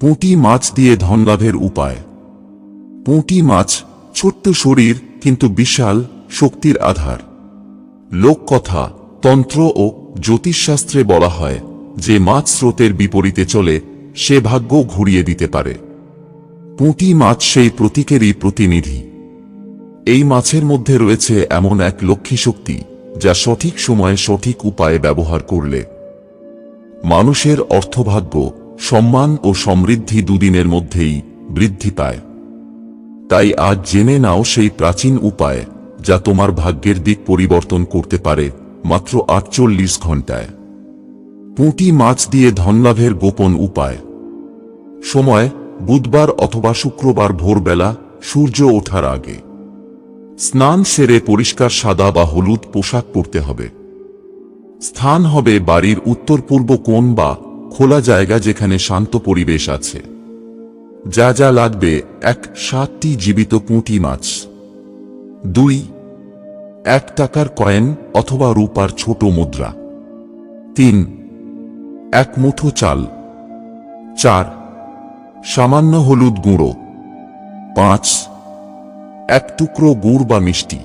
পুঁটি মাছ দিয়ে ধনলাভের উপায়। পুঁটি মাছ ছোট্ট শরীর কিন্তু বিশাল শক্তির আধার। লোককথা, তন্ত্র ও জ্যোতিষশাস্ত্রে বলা হয়, যে মাছ স্রোতের বিপরীতে চলে, সে ভাগ্য ঘুরিয়ে দিতে পারে। পুঁটি মাছ সেই প্রতীকেরই প্রতিনিধি। এই মাছের মধ্যে রয়েছে এমন এক লক্ষ্মী শক্তি, যা সঠিক সময়ে সঠিক উপায়ে ব্যবহার করলে। মানুষের অর্থভাগ্য সম্মান ও সমৃদ্ধি দুদিনের মধ্যেই বৃদ্ধি পায়। তাই আজ জেনে নাও সেই প্রাচীন উপায়, যা তোমার ভাগ্যের দিক পরিবর্তন করতে পারে মাত্র আটচল্লিশ ঘন্টায় পুঁটি মাছ দিয়ে ধনলাভের গোপন উপায়। সময়, বুধবার অথবা শুক্রবার ভোরবেলা, সূর্য ওঠার আগে। স্নান সেরে পরিষ্কার সাদা বা হলুদ পোশাক পরতে হবে। স্থান হবে বাড়ির উত্তর পূর্ব কোণ বা খোলা জায়গা যেখানে শান্ত পরিবেশ আছে। যা যা লাগবে, এক সাতটি জীবিত পুঁটি মাছ। দুই, এক টাকার কয়েন অথবা রূপার ছোট মুদ্রা। তিন, এক মুঠো চাল। চার, সামান্য হলুদ গুঁড়ো। পাঁচ, এক টুকরো গুড় বা মিষ্টি।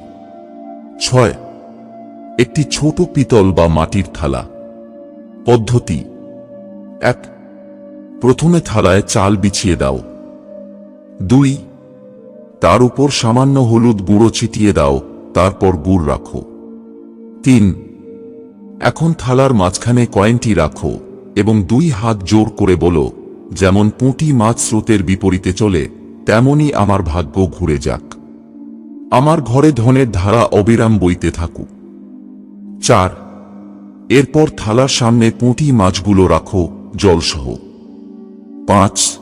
ছয়, একটি ছোট পিতল বা মাটির থালা। পদ্ধতি এক, প্রথমে থালায় চাল বিছিয়ে দাও। দুই, তার উপর সামান্য হলুদ গুঁড়ো ছিটিয়ে দাও, তারপর গুড় রাখো। তিন, এখন থালার মাঝখানে কয়েনটি রাখো এবং দুই হাত জোর করে বলো, যেমন পুঁটি মাছ স্রোতের বিপরীতে চলে তেমনি আমার ভাগ্য ঘুরে যাক। আমার ঘরে ধনের ধারা অবিরাম বইতে থাকুক। চার, এরপর থালার সামনে পুঁটি মাছগুলো রাখো জলসহ। পাঁচ,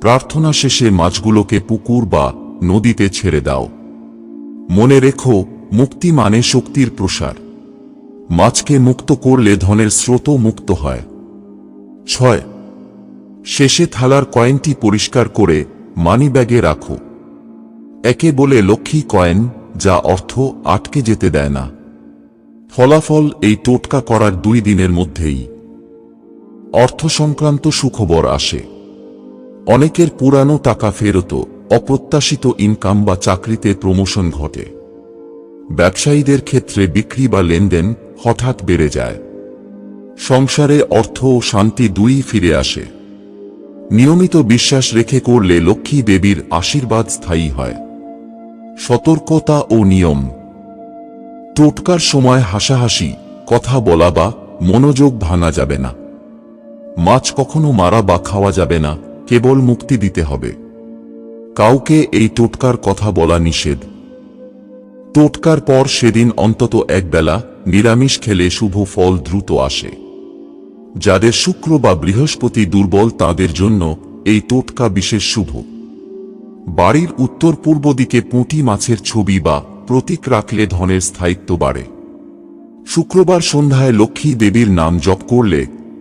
প্রার্থনা শেষে মাছগুলোকে পুকুর বা নদীতে ছেড়ে দাও। মনে রেখো, মুক্তি মানে শক্তির প্রসার। মাছকে মুক্ত করলে ধনের স্রোত মুক্ত হয়। ছয়, শেষে থালার কয়েনটি পরিষ্কার করে মানিব্যাগে রাখো। একে বলে লক্ষ্মী কয়েন, যা অর্থ আটকে যেতে দেয় না। ফলাফল এই টোটকা করার দুই দিনের মধ্যেই। অর্থ সংক্রান্ত সুখবর আসে। অনেকের পুরানো টাকা ফেরত অপ্রত্যাশিত ইনকাম বা চাকরিতে প্রমোশন ঘটে। ব্যবসায়ীদের ক্ষেত্রে বিক্রি বা লেনদেন হঠাৎ বেড়ে যায়। সংসারে অর্থ ও শান্তি দুই ফিরে আসে। নিয়মিত বিশ্বাস রেখে করলে লক্ষ্মী দেবীর আশীর্বাদ স্থায়ী হয়। সতর্কতা ও নিয়ম। টোটকার সময় হাসাহাসি, কথা বলা বা মনোযোগ ভাঙা যাবে না। মাছ কখনো মারা বা খাওয়া যাবে না, কেবল মুক্তি দিতে হবে। কাউকে এই টোটকার কথা বলা নিষেধ। টোটকার পর সেদিন অন্তত একবেলা নিরামিষ খেলে শুভ ফল দ্রুত আসে। যাদের শুক্র বা বৃহস্পতি দুর্বল তাদের জন্য এই টোটকা বিশেষ শুভ। বাড়ির উত্তর পূর্ব দিকে পুঁটি মাছের ছবি বা প্রতীক রাখলে ধনের স্থায়িত্ব বাড়ে। শুক্রবার সন্ধ্যায় লক্ষ্মী দেবীর নাম জপ করলে